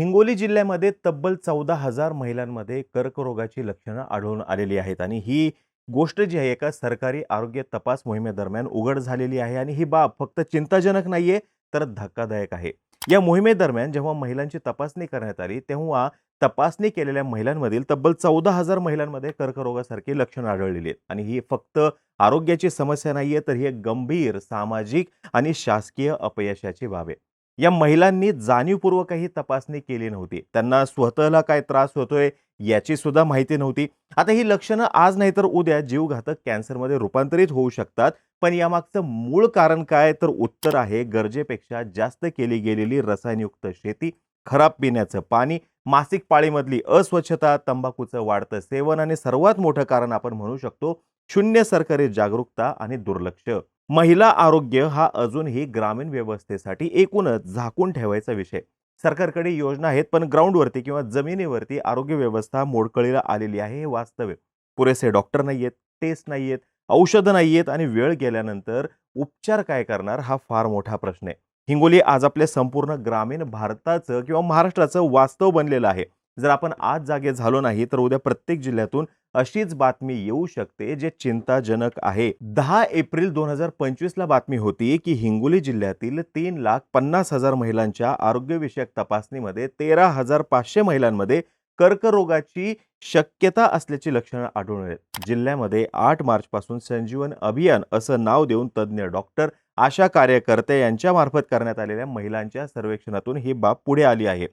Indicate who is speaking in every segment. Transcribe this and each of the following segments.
Speaker 1: हिंगोली जिल्ह्यामध्ये तब्बल चौदा हजार महिलांमध्ये कर्करोगाची लक्षणं आढळून आलेली आहेत आणि ही गोष्ट जी आहे एका सरकारी आरोग्य तपास मोहिमेदरम्यान उघड झालेली आहे आणि ही बाब फक्त चिंताजनक नाहीये तर धक्कादायक आहे. या मोहिमेदरम्यान जेव्हा महिलांची तपासणी करण्यात आली तेव्हा तपासणी केलेल्या महिलांमधील तब्बल चौदा हजार महिलांमध्ये कर्करोगासारखी लक्षणं आढळलेली आहेत. आणि ही फक्त आरोग्याची समस्या नाहीये तर ही एक गंभीर सामाजिक आणि शासकीय अपयशाची बाब आहे. या महिलांनी जाणीवपूर्वकही तपासणी केली नव्हती. त्यांना स्वतःला काय त्रास होतोय याची सुद्धा माहिती नव्हती. आता ही लक्षणं आज नाही तर उद्या जीवघातक कॅन्सरमध्ये रूपांतरित होऊ शकतात. पण यामागचं मूळ कारण काय तर उत्तर आहे. गरजेपेक्षा जास्त केली गेलेली रसायनयुक्त शेती खराब पिण्याचं पाणी मासिक पाळीमधली अस्वच्छता तंबाखूचं वाढतं सेवन आणि सर्वात मोठं कारण आपण म्हणू शकतो शून्य सरकारी जागरूकता आणि दुर्लक्ष. महिला आरोग्य हा अजूनही ग्रामीण व्यवस्थेसाठी एकूणच झाकून ठेवायचा विषय. सरकारकडे योजना आहेत पण ग्राउंडवरती किंवा जमिनीवरती आरोग्य व्यवस्था मोडकळीला आलेली आहे हे वास्तव्य. पुरेसे डॉक्टर नाही आहेत टेस्ट नाही आहेत औषधं नाही आहेत आणि वेळ गेल्यानंतर उपचार काय करणार हा फार मोठा प्रश्न आहे. हिंगोली आज आपल्या संपूर्ण ग्रामीण भारताचं किंवा महाराष्ट्राचं वास्तव बनलेलं आहे. जर आपण आज जागे झालो नाही तर उद्या प्रत्येक जिल्ह्यातून अशीच बातमी येऊ शकते जे चिंताजनक आहे. दहा एप्रिल दोन हजार पंचवीसला बातमी होती की हिंगोली जिल्ह्यातील तीन लाख पन्नास हजार महिलांच्या आरोग्यविषयक तपासणीमध्ये तेरा हजार पाचशे महिलांमध्ये कर्करोगाची शक्यता असल्याची लक्षणं आढळून आहेत जिल्ह्यामध्ये आठ मार्चपासून संजीवन अभियान असं नाव देऊन तज्ज्ञ डॉक्टर आशा कार्यकर्ते यांच्या मार्फत करण्यात आलेल्या महिलांच्या सर्वेक्षणातून ही बाब पुढे आली आहे.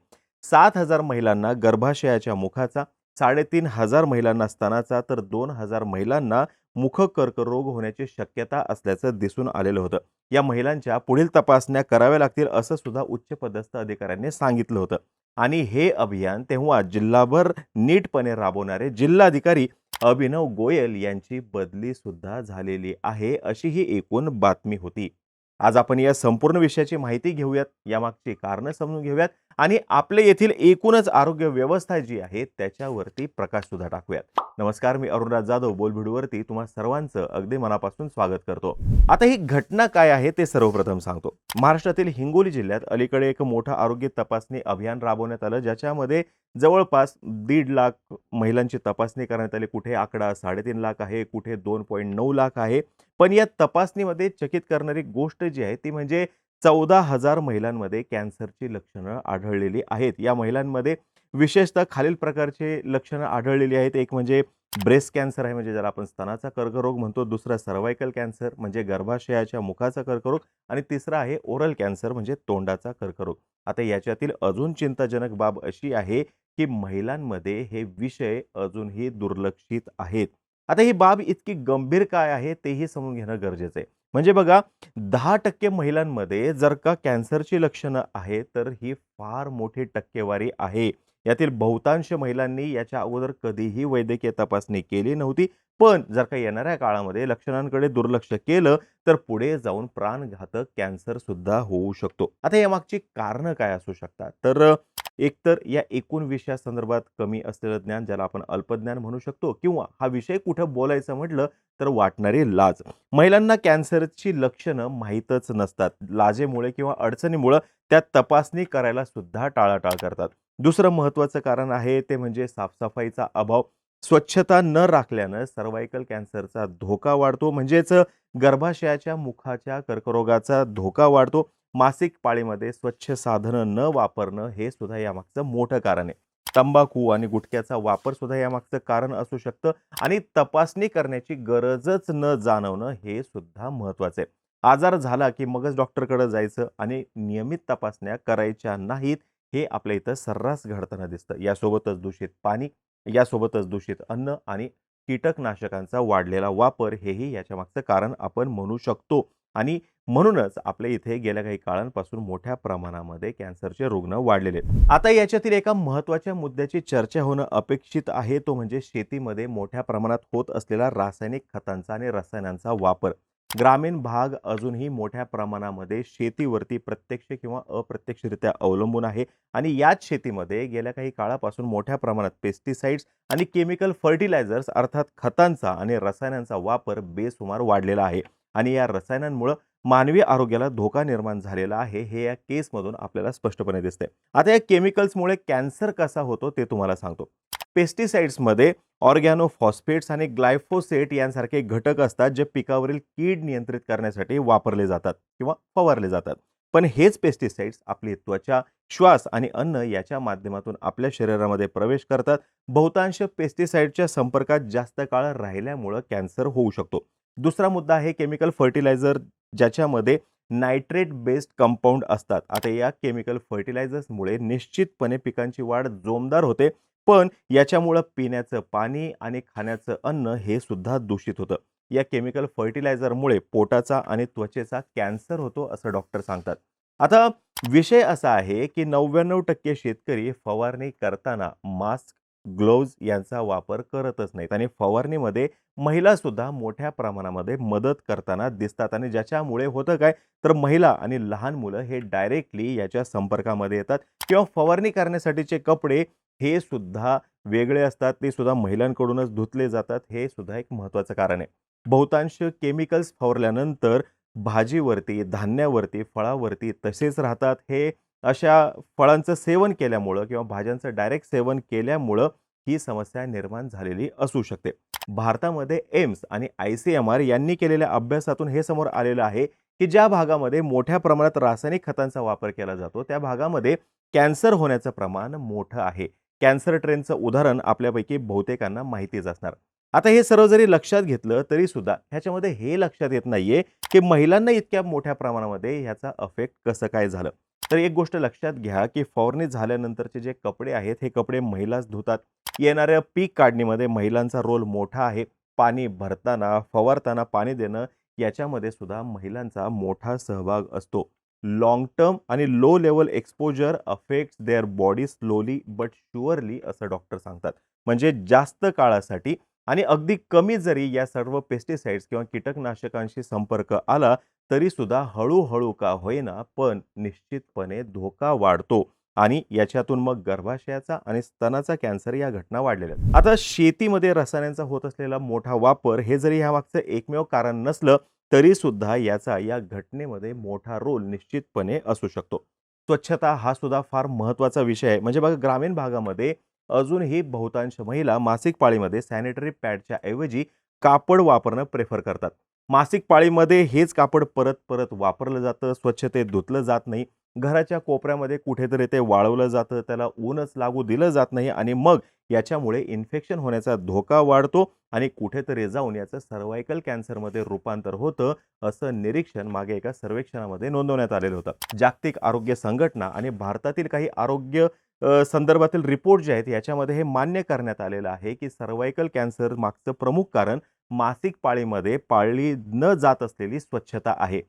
Speaker 1: सात हजार महिलांना गर्भाशयाच्या मुखाचा साडेतीन हजार महिलांना स्तनाचा तर दोन हजार महिलांना मुख कर्करोग होण्याची शक्यता असल्याचं दिसून आलेलं होतं. या महिलांच्या पुढील तपासण्या कराव्या लागतील असं सुद्धा उच्च पदस्थ अधिकाऱ्यांनी सांगितलं होतं. आणि हे अभियान तेव्हा जिल्हाभर नीटपणे राबवणारे जिल्हाधिकारी अभिनव गोयल यांची बदली सुद्धा झालेली आहे अशी ही एकूण बातमी होती. आज आपण या संपूर्ण विषयाची माहिती घेऊयात. यामागची कारणं समजून घेऊयात. आणि आपले येथील एकूणच आरोग्य व्यवस्था जी आहे त्याच्यावरती प्रकाश सुद्धा टाकूयात. नमस्कार मी अरुणराज जाधव. बोलभिडूवरती तुम्हा सर्वांचं अगदी मनापासून स्वागत करतो. आता ही घटना काय आहे ते सर्वप्रथम सांगतो. महाराष्ट्रातील हिंगोली जिल्ह्यात अलीकडे एक मोठं आरोग्य तपासणी अभियान राबवण्यात आलं ज्याच्यामध्ये जवळपास दीड लाख महिलांची तपासणी करण्यात आली. कुठे आकडा साडेतीन लाख आहे कुठे दोन पॉईंट नऊ लाख आहे. पण या तपासणीमध्ये चकित करणारी गोष्ट जी आहे ती म्हणजे चौदा हजार महिलांमध्ये कॅन्सरची लक्षणं आढळलेली आहेत. या महिलांमध्ये विशेषतः खालील प्रकारचे लक्षणं आढळलेली आहेत. एक म्हणजे ब्रेस्ट कॅन्सर आहे म्हणजे ज्याला आपण स्तनाचा कर्करोग म्हणतो. दुसरा सर्वायकल कॅन्सर म्हणजे गर्भाशयाच्या मुखाचा कर्करोग आणि तिसरा आहे ओरल कॅन्सर म्हणजे तोंडाचा कर्करोग. आता याच्यातील अजून चिंताजनक बाब अशी आहे की महिलांमध्ये हे विषय अजूनही दुर्लक्षित आहेत. आता ही बाब इतकी गंभीर काय आहे तेही समजून घेणं गरजेचं आहे. म्हणजे बघा दहा टक्के महिलांमध्ये जर का कॅन्सरची लक्षणं आहेत तर ही फार मोठी टक्केवारी आहे. यातील बहुतांश महिलांनी याच्या अगोदर कधीही वैद्यकीय तपासणी केली नव्हती. पण जर का येणाऱ्या काळामध्ये लक्षणांकडे दुर्लक्ष केलं तर पुढे जाऊन प्राणघातक कॅन्सर सुद्धा होऊ शकतो. आता यामागची कारणं काय असू शकतात? तर एकतर या एकूण विषयासंदर्भात कमी असलेलं ज्ञान ज्याला आपण अल्पज्ञान म्हणू शकतो किंवा हा विषय कुठं बोलायचं म्हटलं तर वाटणारी लाज. महिलांना कॅन्सरची लक्षणं माहीतच नसतात. लाजेमुळे किंवा अडचणीमुळं त्या तपासणी करायला सुद्धा टाळाटाळ करतात. दुसरं महत्त्वाचं कारण आहे ते म्हणजे साफसफाईचा अभाव. स्वच्छता न राखल्यानं सर्वायकल कॅन्सरचा धोका वाढतो. म्हणजेच गर्भाशयाच्या मुखाच्या कर्करोगाचा धोका वाढतो. मासिक पाळीमध्ये स्वच्छ साधनं न वापरणं हे सुद्धा यामागचं मोठं कारण आहे. तंबाखू आणि गुटख्याचा वापर सुद्धा यामागचं कारण असू शकतं आणि तपासणी करण्याची गरजच न जाणवणं हे सुद्धा महत्त्वाचं आहे. आजार झाला की मगच डॉक्टरकडे जायचं आणि नियमित तपासण्या करायच्या नाहीत हे आपल्या इथं सर्रास घडताना दिसतं. यासोबतच दूषित पाणी यासोबतच दूषित अन्न आणि कीटकनाशकांचा वाढलेला वापर हेही याच्या मागचं कारण आपण म्हणू शकतो. आणि म्हणूनच आपल्या इथे गेल्या काही काळांपासून मोठ्या प्रमाणामध्ये कॅन्सरचे रुग्ण वाढलेले आहेत. आता याच्यातील एका महत्त्वाच्या मुद्द्याची चर्चा होणं अपेक्षित आहे. तो म्हणजे शेतीमध्ये मोठ्या प्रमाणात होत असलेला रासायनिक खतांचा आणि रसायनांचा वापर. ग्रामीण भाग अजूनही मोठ्या प्रमाणामध्ये शेतीवरती प्रत्यक्ष किंवा अप्रत्यक्षरित्या अवलंबून आहे आणि याच शेतीमध्ये गेल्या काही काळापासून मोठ्या प्रमाणात पेस्टिसाइड्स आणि केमिकल फर्टिलायझर्स अर्थात खतांचा आणि रसायनांचा वापर बेसुमार वाढलेला आहे. आणि या रसायनांमुळं मानवी आरोग्याला धोका निर्माण झालेला आहे हे या केसमधून आपल्याला स्पष्टपणे दिसते आता या केमिकल्समुळे कॅन्सर कसा होतो ते तुम्हाला सांगतो. पेस्टिसाइड्समध्ये ऑर्गॅनो फॉस्फेट्स आणि ग्लायफोसेट यांसारखे घटक असतात जे पिकावरील कीड नियंत्रित करण्यासाठी वापरले जातात किंवा फवारले जातात. पण हेच पेस्टिसाइड्स आपली त्वचा श्वास आणि अन्न याच्या माध्यमातून आपल्या शरीरामध्ये प्रवेश करतात. बहुतांश पेस्टिसाइडच्या संपर्कात जास्त काळ राहिल्यामुळं कॅन्सर होऊ शकतो. दुसरा मुद्दा आहे केमिकल फर्टिलायझर ज्याच्यामध्ये नायट्रेट बेस्ड कंपाऊंड असतात. आता या केमिकल फर्टिलायझर्समुळे निश्चितपणे पिकांची वाढ जोमदार होते. पण याच्यामुळं पिण्याचं पाणी आणि खाण्याचं अन्न हे सुद्धा दूषित होतं. या केमिकल फर्टिलायझरमुळे पोटाचा आणि त्वचेचा कॅन्सर होतो असं डॉक्टर सांगतात. आता विषय असा आहे की नव्याण्णव टक्के शेतकरी फवारणी करताना मास्क ग्लोव्ज यांचा वापर करतच नाहीत आणि फवारणीमध्ये महिलासुद्धा मोठ्या प्रमाणामध्ये मदत करताना दिसतात आणि ज्याच्यामुळे होतं काय तर महिला आणि लहान मुलं हे डायरेक्टली याच्या संपर्कामध्ये येतात किंवा फवारणी करण्यासाठीचे कपडे हे सुद्धा वेगळे असतात ते सुद्धा महिलांकडूनच धुतले जातात हे सुद्धा एक महत्त्वाचं कारण आहे. बहुतांश केमिकल्स फवारल्यानंतर भाजीवरती धान्यावरती फळावरती तसेच राहतात. हे अशा फळांचं सेवन केल्यामुळं किंवा भाज्यांचं डायरेक्ट सेवन केल्यामुळं ही समस्या निर्माण झालेली असू शकते. भारतामध्ये एम्स आणि आय सी एम आर यांनी केलेल्या अभ्यासातून हे समोर आलेलं आहे की ज्या भागामध्ये मोठ्या प्रमाणात रासायनिक खतांचा वापर केला जातो त्या भागामध्ये कॅन्सर होण्याचं प्रमाण मोठं आहे. कॅन्सर ट्रेनचं उदाहरण आपल्यापैकी बहुतेकांना माहितीच असणार. आता हे सर्व जरी लक्षात घेतलं तरी सुद्धा ह्याच्यामध्ये हे लक्षात येत नाहीये की महिलांना इतक्या मोठ्या प्रमाणामध्ये ह्याचा अफेक्ट कसं काय झालं. तर एक गोष्ट लक्षात घ्या की फवारणी झाल्यानंतरचे जे कपडे आहेत हे कपडे महिलाच धुतात. येणाऱ्या पीक काढणीमध्ये महिलांचा रोल मोठा आहे. पाणी भरताना फवारताना पाणी देणं याच्यामध्ये सुद्धा महिलांचा मोठा सहभाग असतो. लॉंग टर्म आणि low level exposure affects their body slowly but surely असं डॉक्टर सांगतात. म्हणजे जास्त काळासाठी आणि अगदी कमी जरी या सर्व पेस्टिसाइड्स किंवा कीटकनाशकांशी संपर्क आला तरी सुद्धा हळूहळू का होईना पण निश्चितपणे धोका वाढतो. आणि याच्यातून मग गर्भाशयाचा आणि स्तनाचा कॅन्सर या घटना वाढलेल्या आहेत. आता शेतीमध्ये रसायनांचा होत असलेला मोठा वापर हे जरी ह्यामागचं एकमेव कारण नसलं तरीसुद्धा याचा या घटनेमध्ये मोठा रोल निश्चितपणे असू शकतो. स्वच्छता हा सुद्धा फार महत्त्वाचा विषय आहे. म्हणजे बघा ग्रामीण भागामध्ये अजूनही बहुतांश महिला मासिक पाळीमध्ये सॅनिटरी पॅडच्या ऐवजी कापड वापरणं प्रेफर करतात. मासिक पाळीमध्ये हेच कापड परत परत वापरलं जातं स्वच्छतेत धुतलं जात नाही. घराच्या कोपऱ्यामध्ये कुठेतरी ते वाळवलं जातं त्याला ऊनच लागू दिलं जात नाही आणि मग याच्यामुळे इन्फेक्शन होण्याचा धोका वाढतो आणि कुठेतरी जाऊन याचं सर्वायकल कॅन्सरमध्ये रूपांतर होतं असं निरीक्षण मागे एका सर्वेक्षणामध्ये नोंदवण्यात आलेलं होतं. जागतिक आरोग्य संघटना आणि भारतातील काही आरोग्य संदर्भातील रिपोर्ट जे आहेत याच्यामध्ये हे मान्य करण्यात आलेलं आहे की सर्वायकल कॅन्सर मागचं प्रमुख कारण मासिक पाळीमध्ये पाळली न जात असलेली स्वच्छता आहे.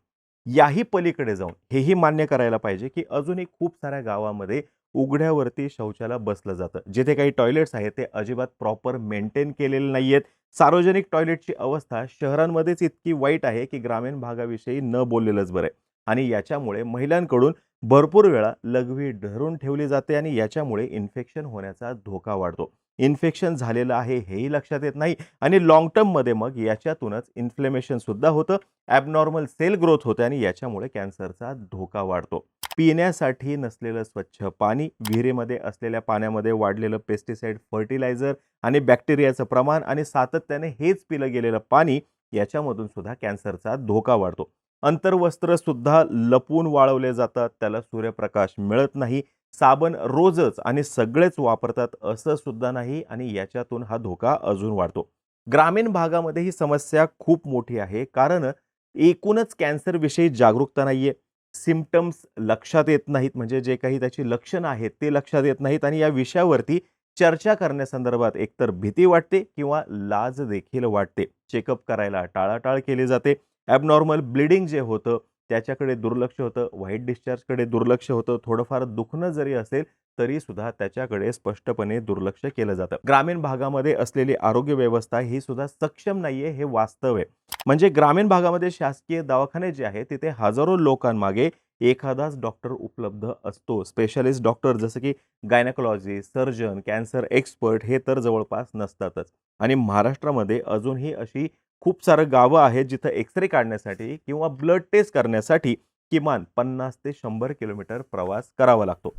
Speaker 1: याही पलीकडे जाऊन हेही मान्य करायला पाहिजे की अजूनही खूप साऱ्या गावामध्ये उघड्यावरती शौचाला बसलं जातं. जिथे काही टॉयलेट्स आहेत ते अजिबात प्रॉपर मेंटेन केलेले नाही आहेत सार्वजनिक टॉयलेटची अवस्था शहरांमध्येच इतकी वाईट आहे की ग्रामीण भागाविषयी न बोललेलंच बरं आहे. आणि याच्यामुळे महिलांकडून भरपूर वेळा लघवी ढरून ठेवली जाते आणि याच्यामुळे इन्फेक्शन होण्याचा धोका वाढतो. इन्फेक्शन झालेलं आहे हेही लक्षात येत नाही. आणि लॉंग टर्ममध्ये मग याच्यातूनच इन्फ्लेमेशनसुद्धा होतं. ॲबनॉर्मल सेल ग्रोथ होते आणि याच्यामुळे कॅन्सरचा धोका वाढतो. पिण्यासाठी नसलेलं स्वच्छ पाणी विहिरीमध्ये असलेल्या पाण्यामध्ये वाढलेलं पेस्टिसाइड फर्टिलायझर आणि बॅक्टेरियाचं प्रमाण आणि सातत्याने हेच पिलं गेलेलं पाणी याच्यामधून सुद्धा कॅन्सरचा धोका वाढतो. अंतर्वस्त्र सुद्धा लपून वाळवले जातात त्याला सूर्यप्रकाश मिळत नाही. साबण रोजच आणि सगळेच वापरतात असं सुद्धा नाही आणि याच्यातून हा धोका अजून वाढतो. ग्रामीण भागामध्ये ही समस्या खूप मोठी आहे कारण एकूणच कॅन्सरविषयी जागरूकता नाही आहे सिम्पटम्स लक्षात येत नाहीत म्हणजे जे काही त्याची लक्षणं आहेत ते लक्षात येत नाहीत आणि या विषयावरती चर्चा करण्यासंदर्भात एकतर भीती वाटते किंवा लाज देखील वाटते. चेकअप करायला टाळाटाळ केली जाते. ॲबनॉर्मल ब्लिडिंग जे होतं त्याच्याकडे दुर्लक्ष होतं व्हाईट डिस्चार्जकडे दुर्लक्ष होतं थोडंफार दुखणं जरी असेल तरी सुद्धा त्याच्याकडे स्पष्टपणे दुर्लक्ष केलं जातं. ग्रामीण भागामध्ये असलेली आरोग्य व्यवस्था ही सुद्धा सक्षम नाहीये हे वास्तव आहे. म्हणजे ग्रामीण भागामध्ये शासकीय दवाखाने जे आहेत तिथे हजारो लोकांमागे एखादाच डॉक्टर उपलब्ध असतो. स्पेशलिस्ट डॉक्टर जसं की गायनाकोलॉजी सर्जन कॅन्सर एक्सपर्ट हे तर जवळपास नसतातच. आणि महाराष्ट्रामध्ये अजूनही अशी खूप सारं गावं आहेत जिथं एक्सरे काढण्यासाठी किंवा ब्लड टेस्ट करण्यासाठी किमान 50 ते शंभर किलोमीटर प्रवास करावा लागतो.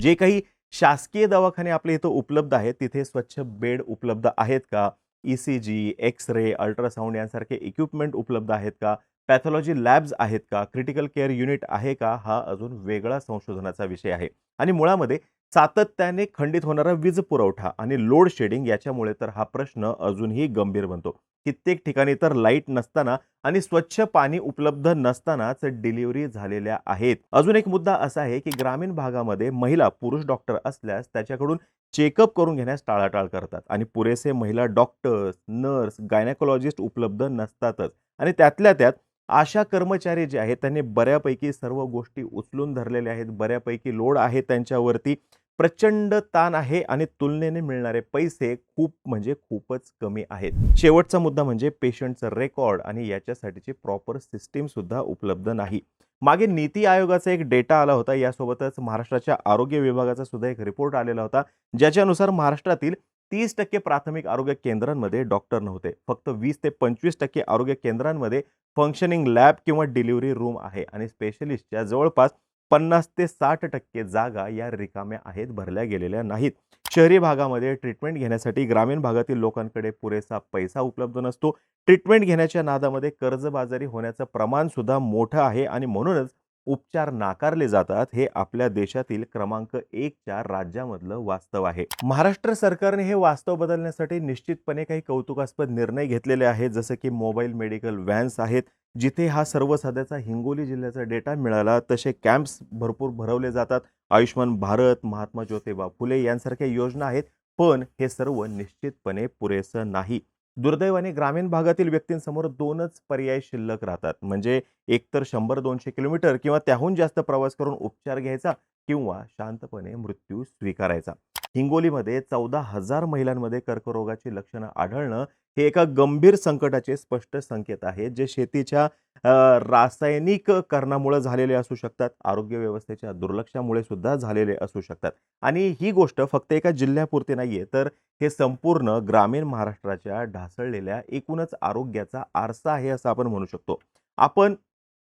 Speaker 1: जे काही शासकीय दवाखाने आपल्या इथं उपलब्ध आहेत, तिथे स्वच्छ बेड उपलब्ध आहेत का? ई-सी-जी, एक्स-रे, अल्ट्रासाउंड यांसारखे इक्विपमेंट उपलब्ध आहेत का? पॅथॉलॉजी लॅब्स आहेत का? क्रिटिकल केअर युनिट आहे का? हा अजून वेगळा संशोधनाचा विषय आहे. आणि मुळामध्ये सातत्याने खंडित होणारा वीज पुरवठा आणि लोड शेडिंग याच्यामुळे तर हा प्रश्न अजूनही गंभीर बनतो. कित्येक ठिकाणी तर लाइट नसताना आणि स्वच्छ पाणी उपलब्ध नसतानाच डिलिव्हरी झालेल्या आहेत. अजून एक मुद्दा असा आहे, की ग्रामीण भागामध्ये महिला पुरुष डॉक्टर असल्यास त्याच्याकडून चेकअप करून घेण्यास टाळाटाळ करतात आणि पुरेसे महिला डॉक्टर्स, नर्स, गायनेकोलॉजिस्ट उपलब्ध नसतातच आणि त्यातल्या त्यात आशा कर्मचारी जे आहेत त्यांनी बऱ्यापैकी सर्व गोष्टी उचलून धरलेल्या आहेत. बऱ्यापैकी लोड आहे त्यांच्यावरती. प्रचंड ताण आहे आणि तुलनेने मिळणारे पैसे खूप म्हणजे खूपच कमी आहेत. शेवटचा मुद्दा म्हणजे पेशंटचं रेकॉर्ड आणि याच्यासाठीची प्रॉपर सिस्टीमसुद्धा उपलब्ध नाही. मागे नीती आयोगाचा एक डेटा आला होता. यासोबतच महाराष्ट्राच्या आरोग्य विभागाचा सुद्धा एक रिपोर्ट आलेला होता. ज्याच्यानुसार महाराष्ट्रातील 30% प्राथमिक आरोग्य केंद्रांमध्ये डॉक्टर नव्हते. फक्त वीस ते 25% आरोग्य केंद्रांमध्ये फंक्शनिंग लॅब किंवा डिलिव्हरी रूम आहे आणि स्पेशलिस्टच्या जवळपास 50 ते 60% जागा या रिकाम्या आहेत, भरल्या गेलेल्या नाहीत. शहरी भागामध्ये ट्रीटमेंट घेण्यासाठी ग्रामीण भागातील लोकांकडे पुरेसा पैसा उपलब्ध नसतो. ट्रीटमेंट घेण्याच्या नादामध्ये कर्जबाजारी होण्याचं प्रमाणसुद्धा मोठं आहे आणि म्हणूनच उपचार नाकारले जातात. हे आपल्या देशातील क्रमांक एकच्या राज्यामधलं वास्तव आहे. महाराष्ट्र सरकारने हे वास्तव बदलण्यासाठी निश्चितपणे काही कौतुकास्पद निर्णय घेतलेले आहेत. जसं की मोबाईल मेडिकल व्हॅन्स आहेत. जिथे हा सर्व सध्याचा हिंगोली जिल्ह्याचा डेटा मिळाला. तसे कॅम्प्स भरपूर भरवले जातात. आयुष्यमान भारत, महात्मा ज्योतिबा फुले यांसारख्या योजना आहेत. पण हे सर्व निश्चितपणे पुरेसं नाही. दुर्दैवाने ग्रामीण भागातील व्यक्तींसमोर दोनच पर्याय शिल्लक राहतात. म्हणजे एकतर शंभर दोनशे किलोमीटर किंवा त्याहून जास्त प्रवास करून उपचार घ्यायचा किंवा शांतपणे मृत्यू स्वीकारायचा. हिंगोलीमध्ये चौदा हजार महिलांमध्ये कर्करोगाची लक्षणं आढळणं हे एका गंभीर संकटाचे स्पष्ट संकेत आहेत. जे शेतीच्या रासायनिक रासायनिककरणामुळे झालेले असू शकतात. आरोग्य व्यवस्थेच्या दुर्लक्षामुळे सुद्धा झालेले असू शकतात. आणि ही गोष्ट फक्त एका जिल्ह्यापुरती आहे तर हे संपूर्ण ग्रामीण महाराष्ट्राच्या ढासळलेल्या एकूणच आरोग्याचा आरसा आहे, असं आपण म्हणू शकतो. आपण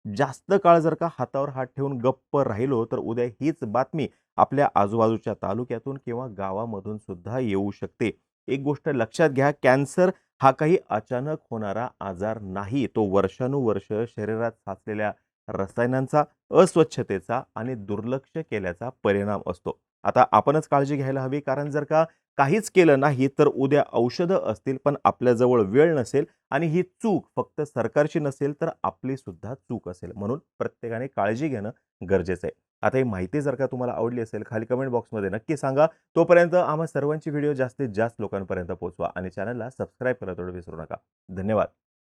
Speaker 1: जास्त काळ जर का हातावर हात ठेवून गप्प राहिलो, तर उद्या हीच बातमी आपल्या आजूबाजूच्या तालुक्यातून किंवा गावामधून सुद्धा येऊ शकते. एक गोष्ट लक्षात घ्या, कॅन्सर हा काही अचानक होणारा आजार नाही. तो वर्षानुवर्ष शरीरात साचलेल्या रसायनांचा, अस्वच्छतेचा आणि दुर्लक्ष केल्याचा परिणाम असतो. आता आपणच काळजी घ्यायला हवी, कारण जर का काहीच केलं नाही, तर उद्या औषधं असतील, पण आपल्याजवळ वेळ नसेल आणि ही चूक फक्त सरकारची नसेल, तर आपली सुद्धा चूक असेल. म्हणून प्रत्येकाने काळजी घेणं गरजेचं आहे. आता ही माहिती जर का तुम्हाला आवडली असेल, खाली कमेंट बॉक्समध्ये नक्की सांगा. तोपर्यंत आम्हा सर्वांची व्हिडिओ जास्तीत जास्त लोकांपर्यंत पोहोचवा आणि चॅनलला सबस्क्राईब करायला थोडं विसरू नका. धन्यवाद.